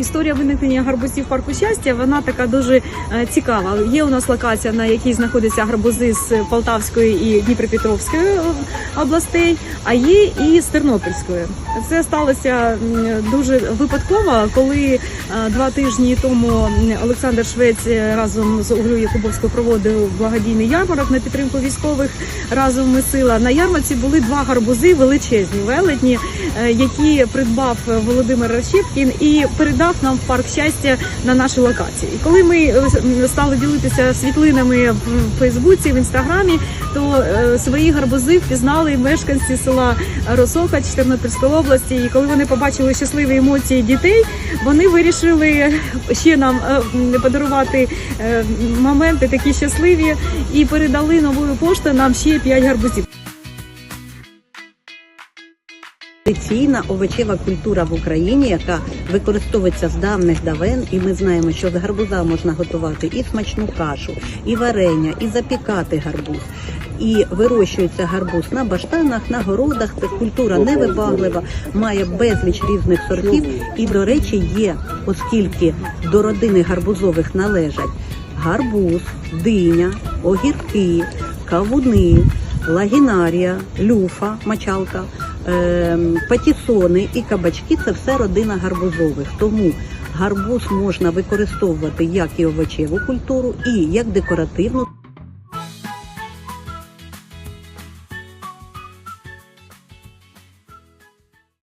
Історія виникнення гарбузів парку щастя вона така дуже е, цікава. Є у нас локація, на якій знаходяться гарбузи з Полтавської і Дніпропетровської областей, а є і з Тернопільської. Це сталося дуже випадково, коли е, два тижні тому Олександр Швець е, разом з Ольгою Якубовською проводив благодійний ярмарок на підтримку військових разом ми сила. На ярмарці були два гарбузи величезні, велетні, які придбав Володимир Рощепкін і передав нам в парк щастя на нашій локації. І коли ми е, стали ділитися світлинами в Фейсбуці, в інстаграмі, то е, свої гарбузи впізнали мешканці села Росокач Тернопільської області. І коли вони побачили щасливі емоції дітей, вони вирішили ще нам е, подарувати моменти такі щасливі і передали новою поштою нам ще 5 гарбузів. Традиційна овочева культура в Україні, яка використовується з давних давен, і ми знаємо, що з гарбуза можна готувати і смачну кашу, і варення, і запікати гарбуз. І вирощується гарбуз на баштанах, на городах. Це культура невибаглива, має безліч різних сортів. І, до речі, є, оскільки до родини гарбузових належать гарбуз, диня, огірки, кавуни, лагінарія, люфа, мочалка, ем, патісони і кабачки це все родина гарбузових. Тому гарбуз можна використовувати як і овочеву культуру, і як декоративну.